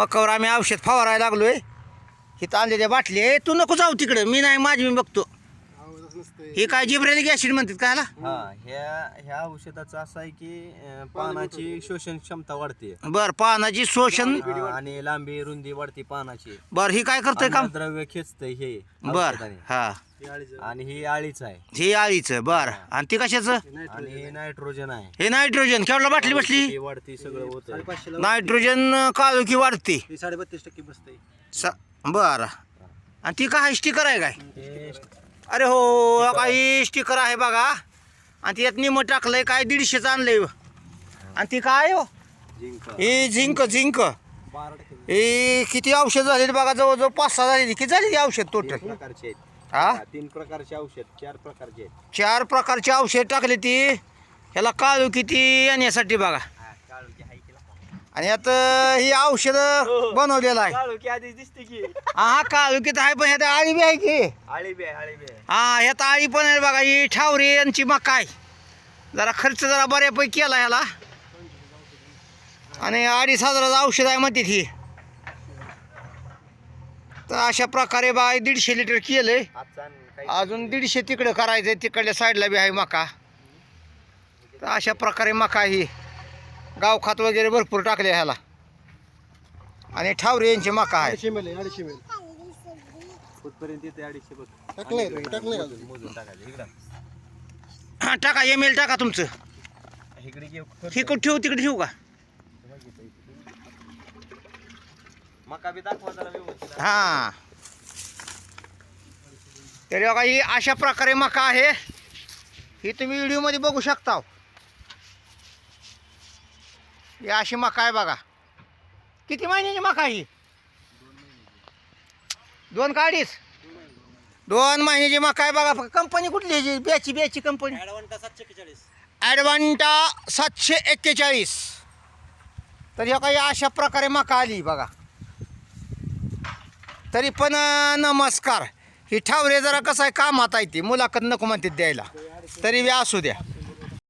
मकावर आम्ही औषध फवारायला लागलो आहे इथं आणलेल्या बाटली आहे. तू नको जाऊ तिकडं. मी नाही माझी मी बघतो. हे काय जिब्रेलिक ऍसिड म्हणतात काय ह्याला? हा ह्या ह्या औषधाचं असं आहे की अं, पानाची शोषण क्षमता वाढते. बर पानाची शोषण हा, आणि लांबी रुंदी वाढते पानाची. बर ही काय करतोय काम? द्रव्य खेचतंय हे बर औषधाने. हा हे आणि ही आळीच आहे. हे आळीचं बर. आणि ती कशाचं? आणि हे नायट्रोजन आहे. हे नायट्रोजन केवढला बाटली बसली? वाढती सगळं होत नायट्रोजन काळुकी वाढते? हे साडेबत्तीस टक्के बसतंय. स- बर. आणि ती काय स्टिकर आहे काय? अरे हो काही स्टिकर आहे बघा. आणि त्यात निम टाकलंय काय दीडशेच आणलंय. आणि ती काय हो? हे झिंक झिंक हे किती औषध झाली बघा जवळजवळ पाच सहा झाली किती झाली औषध टोटल हा? तीन प्रकारचे औषध चार प्रकारचे चार प्रकारचे औषध टाकले ती. ह्याला काळू किती येण्यासाठी बघा. आणि आता ही औषध बनवलेलं आहे. काळू की आधीच दिसते की. हा आहे पण ह्यात आळी बी आहे की. आळी बी आहे आळी बी आहे. हा ह्यात आळी पण आहे बघा ही ठावरे यांची मकाय जरा खर्च जरा बऱ्यापैकी केला ह्याला. आणि अडीच हजाराचं औषध आहे म्हणते ही. तर अशा प्रकारे बा दीडशे लिटर आजचा आणि काही अजून दीडशे तिकडं करायचंय तिकडल्या साईडला बी आहे मका. तर अशा प्रकारे मका ही. गावखात वगैरे भरपूर टाकले ह्याला. आणि ठावरे यांची मका आहे अडीचशे मेल अडीचशे मेल. कुठपर्यंत येते अडीचशे बघ टाकलंय रे, टाकलंय का अजून? मोजून टाकायचं इकडं. हा टाका एम एल टाका तुमचं. इकडे घे ही कुठं ठेवू तिकडे ठेवू का? मका बी दाखवा जरा व्यवस्थित. हां. तरी बघा ही अशा प्रकारे मका आहे. ही तुम्ही व्हिडिओमध्ये बघू शकता ही अशी मका आहे बघा. किती महिन्याची मका ही? दोन काढीस? दोन महिन्याची मका आहे बघा. कंपनी कुठली ब्याची ब्याची कंपनी. ॲडवांटा सातशे एक्केचाळीस. तर ह्या काही अशा प्रकारे मका आली बघा. तरी पण नमस्कार. ही ठावरे जरा कसं आहे कामात आहे ती. मुलाखत नको म्हणते द्यायला. तरी बी असू द्या.